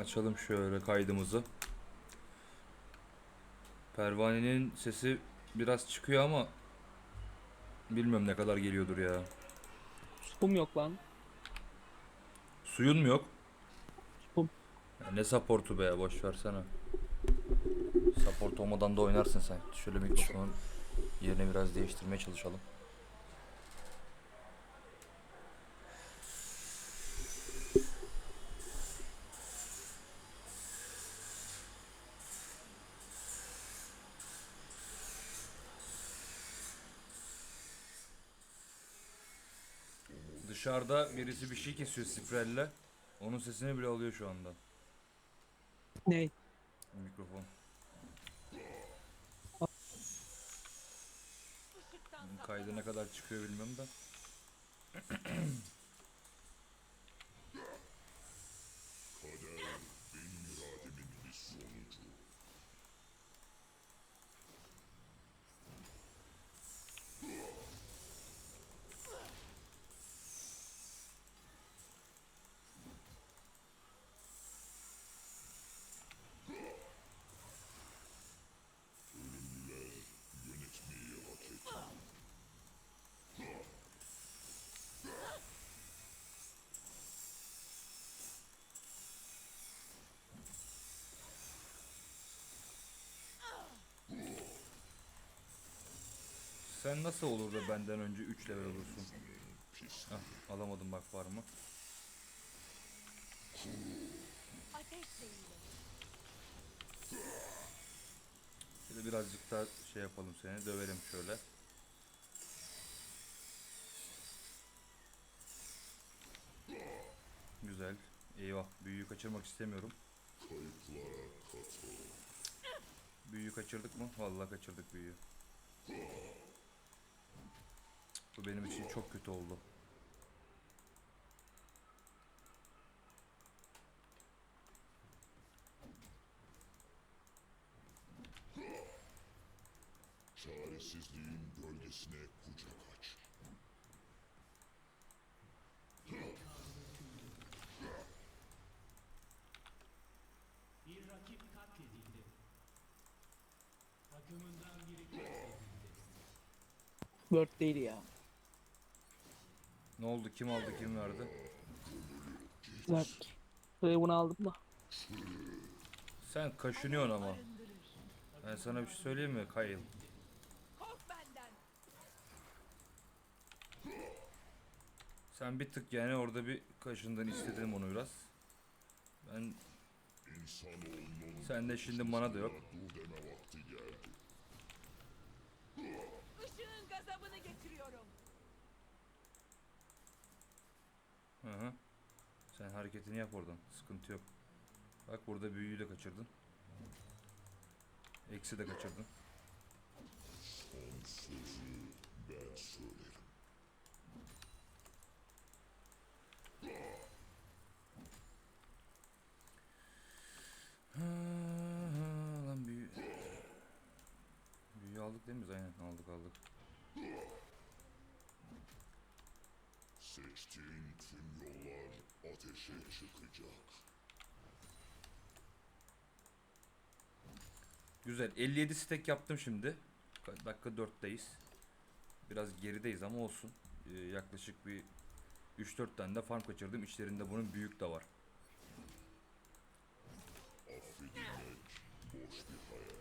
Açalım şöyle kaydımızı. Pervanenin sesi biraz çıkıyor ama bilmiyorum ne kadar geliyordur ya. Spum yok lan. Suyun mu yok? Spum. Ya ne supportu be boş versene. Support olmadan da oynarsın sen. Şöyle mikrofonun yerini biraz değiştirmeye çalışalım. Dışarıda birisi bir şey kesiyor sprelle. Onun sesini bile alıyor şu anda. Ney? Mikrofon. Bunun Kaydı ne kadar çıkıyor bilmiyorum da. Sen nasıl olur da benden önce 3 level olursun? Hah, alamadım bak var mı? Şöyle birazcık daha şey yapalım seni dövelim şöyle. Güzel. Eyvah büyüyü kaçırmak istemiyorum. Büyüyü kaçırdık mı? Vallahi kaçırdık büyüyü. Bu benim için çok kötü oldu. Çaresizliğin gölgesine kucak aç. Bir rakip katledildi. Takımından biri katledildi. Word değil ya. Ne oldu? Kim aldı? Kim verdi? Word. Buraya bunu aldım da. Sen kaşınıyorsun ama. Ben sana bir şey söyleyeyim mi benden. Sen bir tık yani orada bir kaşındın istedim onu biraz. Ben İnsanoğlunun sende şimdi mana da yok. Sen hareketini yap oradan. Sıkıntı yok. Bak burada büyüyü de kaçırdın. Eksi de kaçırdın. Ben ha, Lan büyü... Büyüyü aldık değil mi? Aynen aldık aldık. Seçtiğin tüm yollar ateşe çıkacak. Güzel. 57 stack yaptım şimdi. Ka- Dakika 4'teyiz. Biraz gerideyiz ama olsun. Ee, yaklaşık bir 3-4 tane de farm kaçırdım. İçlerinde bunun büyük de var. Affedilmek boş bir hayal.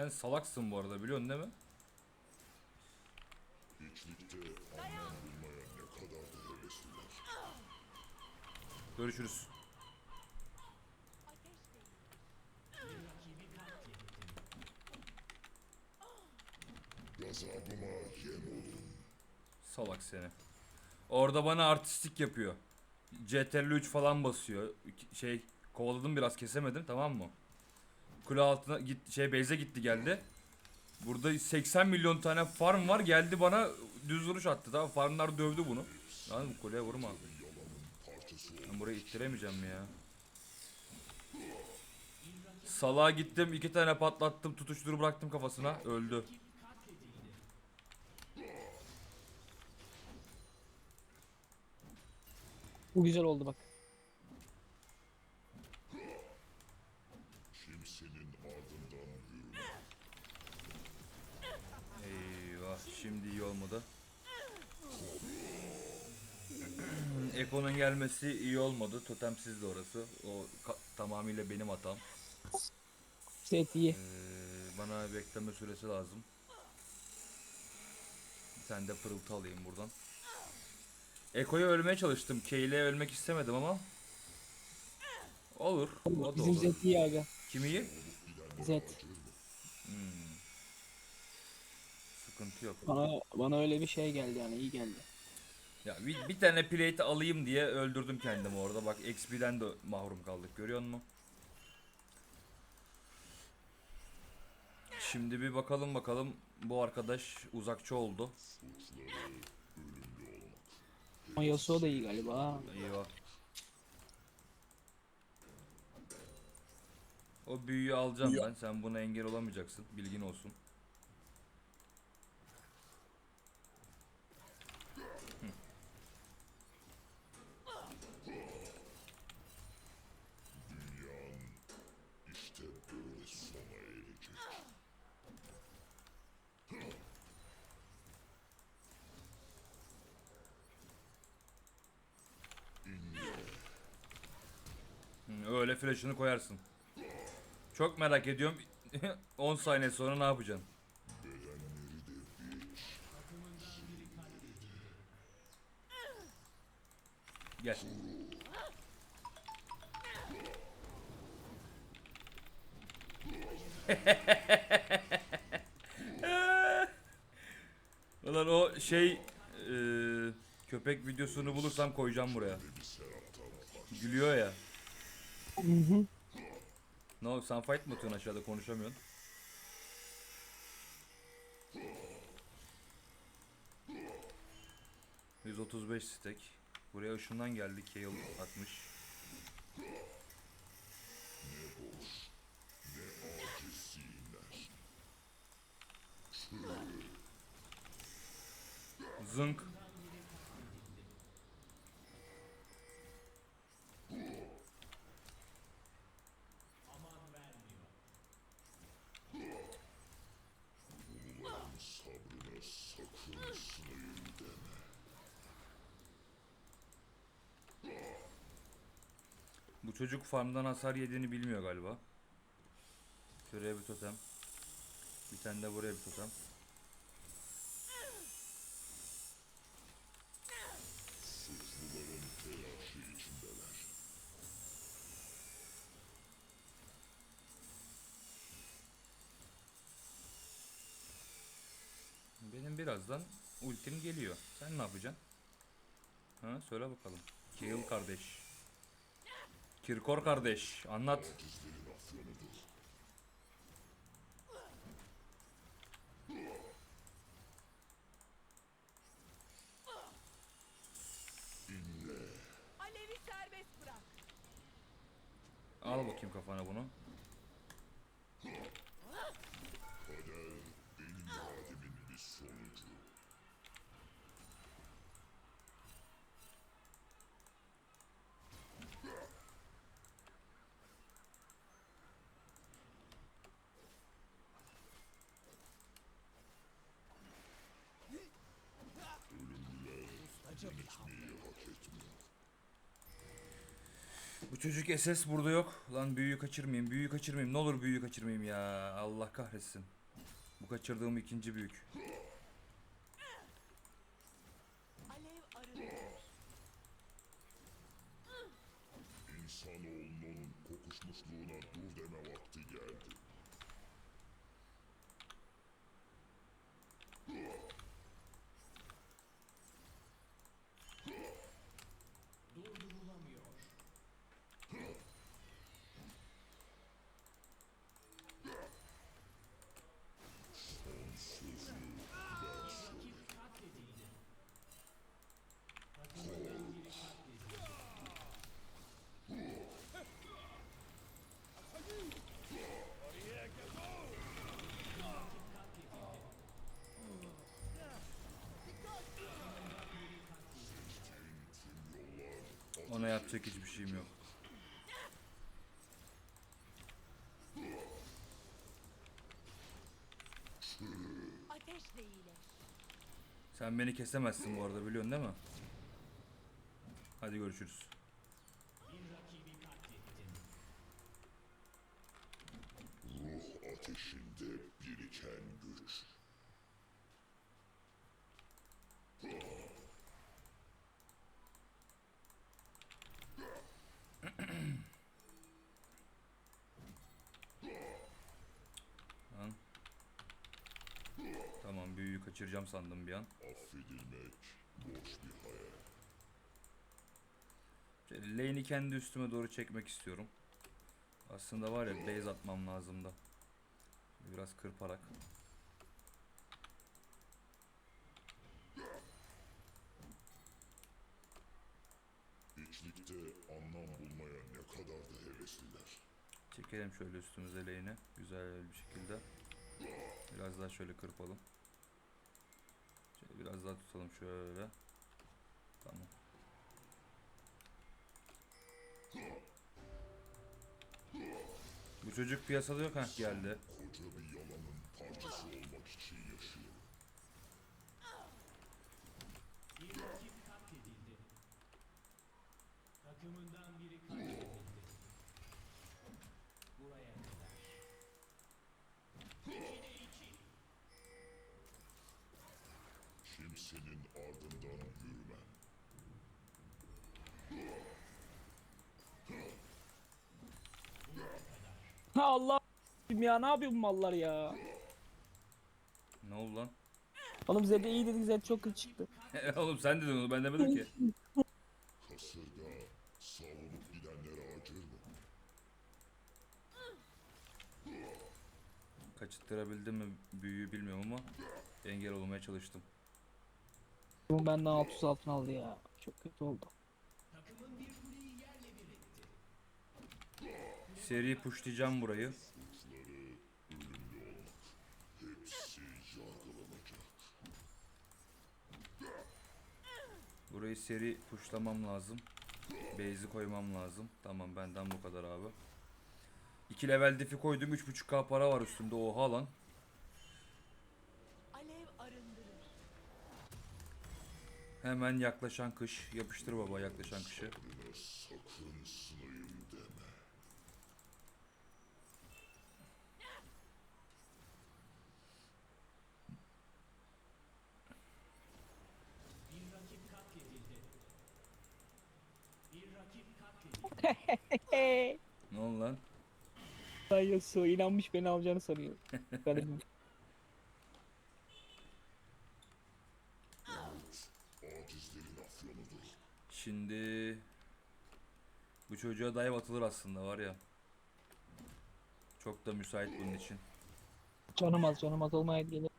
Sen salaksın bu arada biliyorsun değil mi? Hiçlikte anlam bulmaya ne kadar da hevesliler. Görüşürüz. Gazabıma yem olun. Salak seni. Orada bana artistik yapıyor. CTRL 3 falan basıyor. Şey kovaladım biraz kesemedim tamam mı? Kule altına git şey base'e gitti geldi. Burada 80 milyon tane farm var geldi bana düz vuruş attı tamam farmlar dövdü bunu. Lan bu kuleye vurma. Ben burayı ittiremeyeceğim ya. Salağa gittim iki tane patlattım tutuşturu bıraktım kafasına öldü. Bu güzel oldu bak. Kimsenin ardından yürüme. Eyvah şimdi iyi olmadı. Eko'nun gelmesi iyi olmadı. Totemsiz de orası. O tamamıyla benim hatam. Set iyi. Ee, bana bekleme süresi lazım. Sen de pırıltı alayım buradan. Eko'ya ölmeye çalıştım. Kayle'ye ölmek istemedim ama. Olur. O da Bizim olur. Zed iyi aga. Kim iyi? Zed. Hmm. Sıkıntı yok. Bana, bana öyle bir şey geldi yani iyi geldi. Ya bir, bir tane plate alayım diye öldürdüm kendimi orada. Bak XP'den de mahrum kaldık. Görüyor musun? Şimdi bir bakalım bakalım. Bu arkadaş uzakçı oldu. Ama Yasuo da iyi galiba. ha. Eyvah. O büyüyü alacağım ben. Sen buna engel olamayacaksın. Bilgin olsun. Flash'ını koyarsın. Çok merak ediyorum. 10 saniye sonra ne yapacaksın? Gel. Ulan o şey eee, köpek videosunu bulursam koyacağım buraya. Gülüyor ya. Ne oldu sen fight mı atıyorsun aşağıda konuşamıyorsun? ...135 stack. Buraya ışından geldi. Kale atmış. Zınk. Çocuk farmdan hasar yediğini bilmiyor galiba. Şuraya bir totem. Bir tane de buraya bir totem. Benim birazdan ultim geliyor. Sen ne yapacaksın? Ha söyle bakalım. Kill kardeş. Kirkor kardeş anlat. Al bakayım kafana bunu. Çocuk SS burada yok. Lan büyüyü kaçırmayayım. Büyüyü kaçırmayayım. Ne olur büyüyü kaçırmayayım ya. Allah kahretsin. Bu kaçırdığım ikinci büyük. Yapacak hiçbir şeyim yok. Ateşle iyileş. Sen beni kesemezsin bu arada biliyorsun değil mi? Hadi görüşürüz. Bir rakibi katlettin. Ruh ateşinde biriken güç. Lan. Tamam büyüyü kaçıracağım sandım bir an. Affedilmek boş bir hayal. Şöyle lane'i kendi üstüme doğru çekmek istiyorum. Aslında var ya base atmam lazım da. Biraz kırparak. Hiçlikte anlam bulmaya ne kadar da hevesliler. Çekelim şöyle üstümüze lane'i. Güzel bir şekilde. Biraz daha şöyle kırpalım. Şöyle biraz daha tutalım şöyle. Tamam. Bu çocuk piyasada yok ha geldi. Koca bir yalanın parçası olmak için yaşıyor. Bir rakip katledildi. Takımından biri katledildi. Buraya kadar. İkide iki. Kimsenin ardından yürümen. Ha Allah ya ne yapıyor bu mallar ya? Ne oldu lan? Oğlum Zed'e iyi dedik Zed çok kötü çıktı. Oğlum sen dedin onu ben demedim ki. Kasırga savrulup gidenlere acır mı? Kaçıttırabildim mi büyüyü bilmiyorum ama engel olmaya çalıştım. Bu benden 600 altın aldı ya. Çok kötü oldu. Seri pushlayacağım burayı. Burayı seri pushlamam lazım. Base'i koymam lazım. Tamam benden bu kadar abi. 2 level defi koydum 3.5k para var üstümde oha lan. Alev arındırır. Hemen yaklaşan kış. Yapıştır baba yaklaşan kışı. Sakın sınayım deme. Bir rakip katledildi. Bir rakip katledildi. Ne oldu lan? Ay Yasuo inanmış beni alacağını sanıyor. Garibim. Şimdi bu çocuğa dive atılır aslında var ya. Çok da müsait bunun için. canım az canım az olmaya gelir.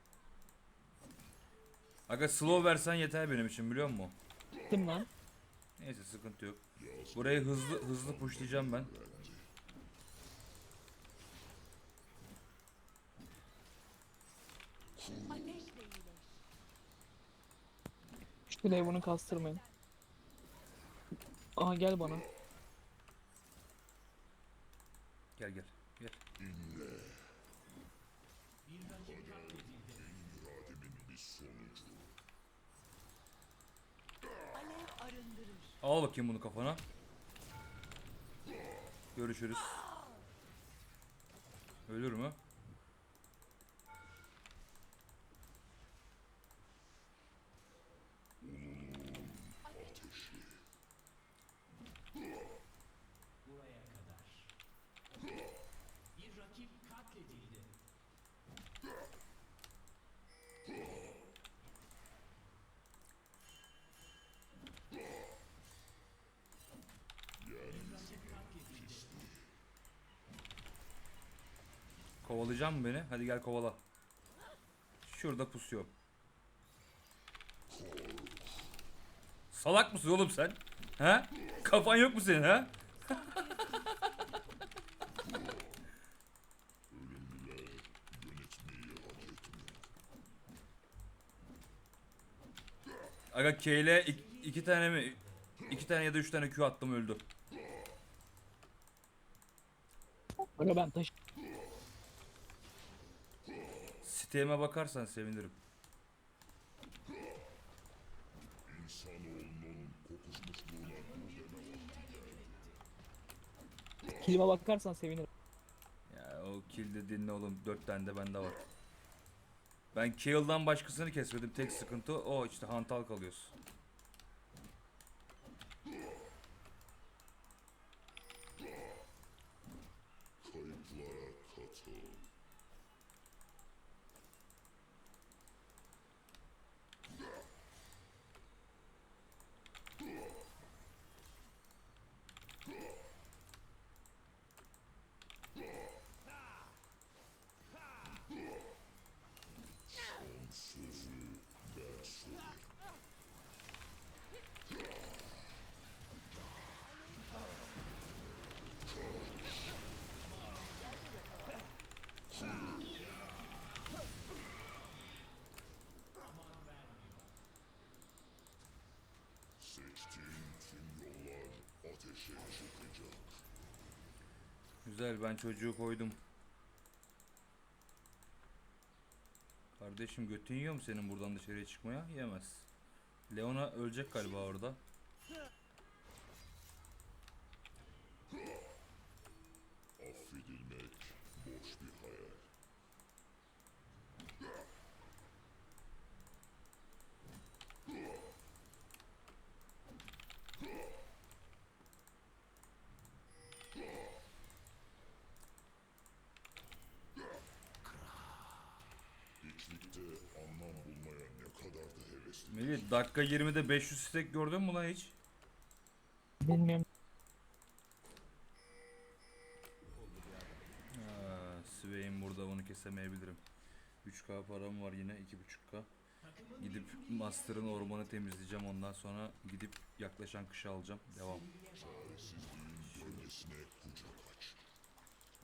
Aga slow versen yeter benim için biliyor musun? Gittim lan. Neyse sıkıntı yok. Burayı hızlı hızlı pushlayacağım ben. Şu bunu kastırmayın. Aha gel bana. Gel gel. Gel. İnle. Bir rakip katledildi. irademin bir sonucu. Alev arındırır. Al bakayım bunu kafana. Görüşürüz. Ölür mü? Ateşi. Buraya kadar. Bir rakip katledildi. Bir rakip katledildi. Kovalayacak mı beni? Hadi gel kovala. Şurada pusuyor. Salak mısın oğlum sen? He? Kafan yok mu senin etmiyor. Aga K ile ik- iki tane mi? iki tane ya da üç tane Q attım öldü. Aga ben taş Siteme bakarsan sevinirim. Kilime bakarsan sevinirim. Ya o kill dediğin ne oğlum? Dört tane de bende var. Ben Kale'dan başkasını kesmedim. Tek sıkıntı o işte hantal kalıyoruz. Kayıplara katıl. Son sözü ben söylerim. Seçtiğin tüm yollar ateşe çıkacak. Güzel ben çocuğu koydum. Kardeşim götün yiyor mu senin buradan dışarıya çıkmaya? Yemez. Leona ölecek galiba orada. Affedilmek boş bir hayal. Hiçlikte anlam bulmaya ne kadar da hevesli. Melih dakika 20'de 500 stack gördün mü lan hiç? Bilmiyorum. Swain burada onu kesemeyebilirim. 3k param var yine 2.5k. Gidip Master'ın ormanı temizleyeceğim ondan sonra gidip yaklaşan kışı alacağım. Devam.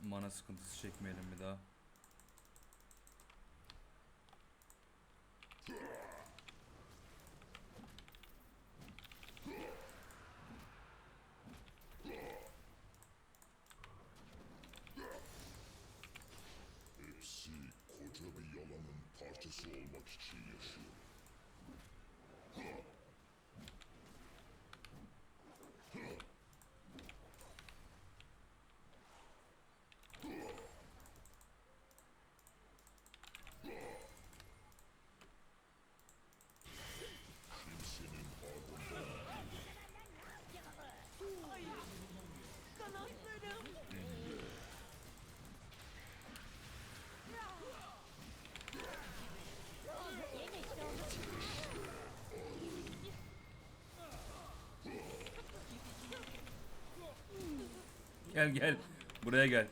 Mana sıkıntısı çekmeyelim bir daha. Gel gel. Buraya gel.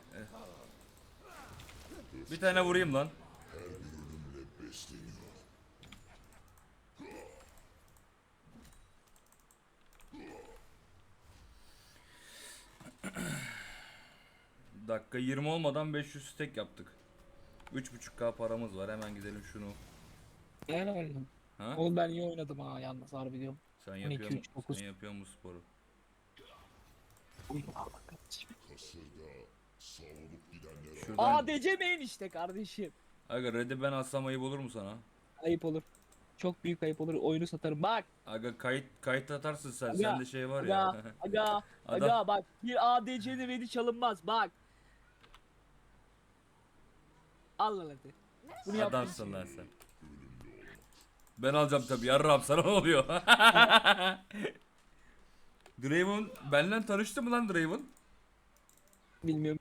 Bir tane vurayım lan. Dakika 20 olmadan 500 stack yaptık. 3.5k paramız var. Hemen gidelim şunu. Helal lan. Ha? Oğlum ben iyi oynadım ha yalnız harbi diyorum. Sen 12, yapıyor musun? 9. Sen yapıyor musun sporu? Uy, Allah kahretsin. Kasırga savrulup gidenlere Şuradan. ADC main işte kardeşim. Aga red'i ben alsam ayıp olur mu sana? Ayıp olur. Çok büyük ayıp olur. Oyunu satarım. Bak. Aga kayıt kayıt atarsın sen. Aga, Sende şey var ya. Aga, aga, Adam- aga bak. Bir ADC'nin redi çalınmaz. Bak. Al lan hadi. Bunu. Adamsın lan sen. Ben alacağım tabii yarrağım sana ne oluyor? Draven benden tanıştı mı lan Draven? Bilmiyorum.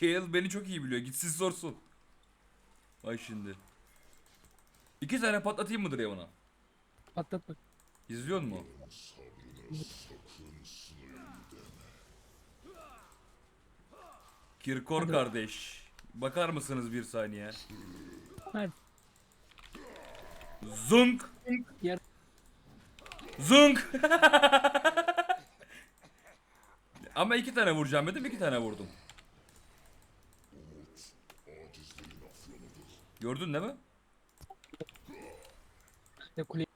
Kale beni çok iyi biliyor. Gitsin sorsun. Ay şimdi. İki tane patlatayım mı Draven'a? Patlat bak. İzliyor mu? Kirkor Hadi. kardeş. Bakar mısınız bir saniye? Hadi. Zunk. Zunk. Ama iki tane vuracağım dedim iki tane vurdum. Gördün değil mi? Ne kule.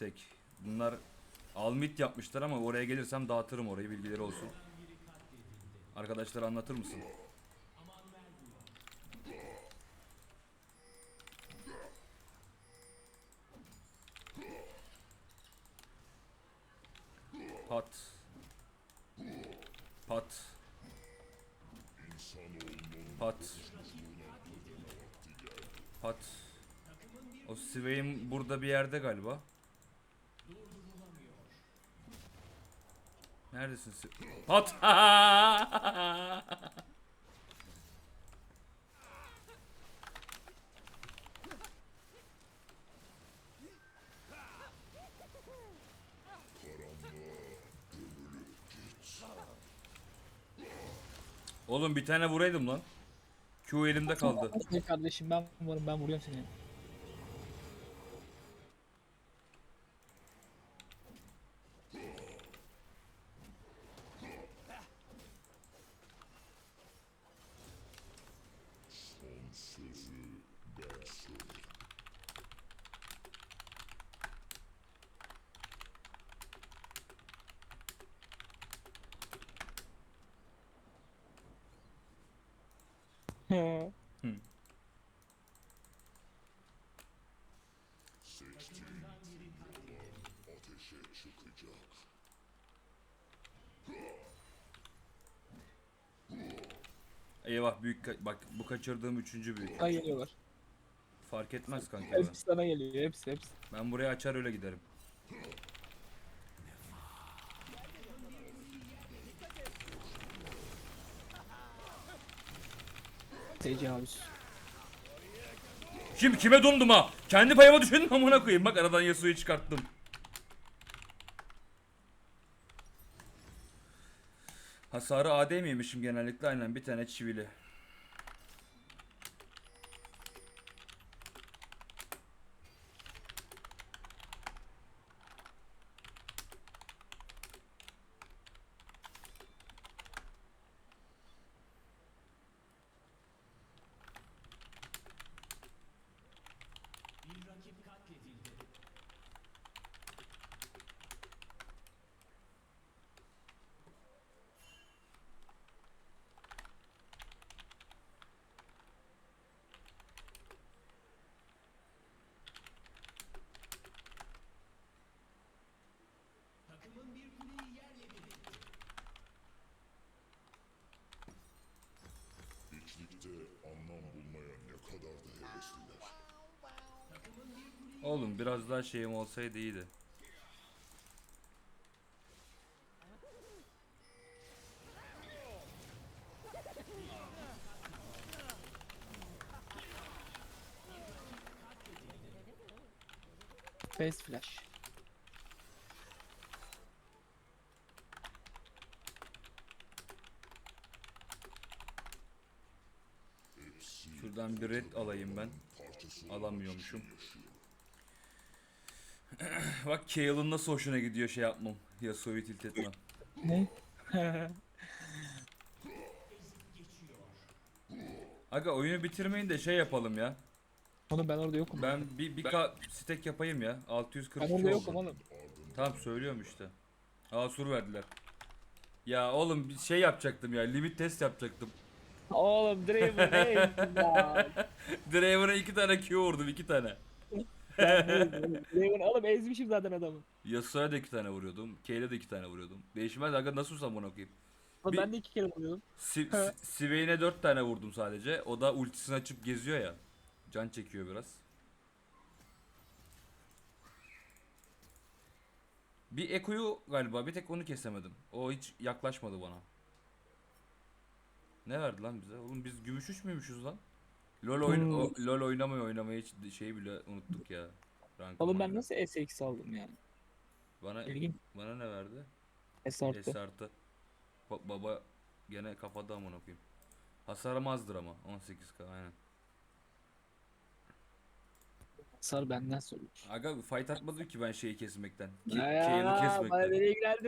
200 stack. Bunlar almit yapmışlar ama oraya gelirsem dağıtırım orayı bilgileri olsun. Arkadaşlar anlatır mısın? Pat. Pat. Pat. Pat. O Swain burada bir yerde galiba. Neredesin Pat! Oğlum bir tane vuraydım lan. Q elimde kaldı. Kardeşim ben varım ben vuruyorum seni. Son sözü ben söyleyeyim. Seçtiğin yollar ateşe çıkacak. Eyvah büyük ka- bak bu kaçırdığım üçüncü büyük. Sana geliyorlar. Fark etmez kanka. bana. Hepsi sana geliyor hepsi hepsi. Ben burayı açar öyle giderim. Tecavüz. Şimdi kime dondum ha? Kendi payıma düşündüm amına koyayım. Bak aradan Yasuo'yu çıkarttım. Hasarı AD miymişim genellikle? Aynen bir tane çivili. Bir rakip katledildi. Takımın bir kuleyi yerle bir etti. İçlikte anlam bulmaya ne kadar da hevesliler. Oğlum biraz daha şeyim olsaydı iyiydi. Face flash. Hepsi Şuradan bir red alayım ben. Alamıyormuşum. Bak Kael'ın nasıl hoşuna gidiyor şey yapmam. Yasuo'yu tilt etmem. Ne? Aga oyunu bitirmeyin de şey yapalım ya. Oğlum ben orada yokum. Ben bir bir ka stack yapayım ya. 642 Ben orada yokum oğlum. Tamam söylüyorum işte. Aa sur verdiler. Ya oğlum bir şey yapacaktım ya. Limit test yapacaktım. Oğlum Draven ne ya? Draven'a iki tane Q vurdum iki tane. Ben oğlum. Draven oğlum ezmişim zaten adamı. Yasuo'ya da iki tane vuruyordum. Kayle de iki tane vuruyordum. Değişmez aga nasıl vursam bunu okuyayım. Bir- ben de iki kere vuruyordum. Si dört tane vurdum sadece. O da ultisini açıp geziyor ya. Can çekiyor biraz. Bir Eko'yu galiba bir tek onu kesemedim. O hiç yaklaşmadı bana. Ne verdi lan bize? Oğlum biz gümüş üç müymüşüz lan? LoL, oyn Hmm. o- LoL oynamayı oynamayı hiç şeyi bile unuttuk ya. Rankı Oğlum ben nasıl S8 aldım yani? Bana İlginç. bana ne verdi? S artı. S artı. Ba- baba gene kafada amına koyayım. Hasarım azdır ama 18k aynen. Sar benden sorulur. Aga fight atmadım ki ben şeyi kesmekten. Ki, kesmekten. beni ilgilendirmez.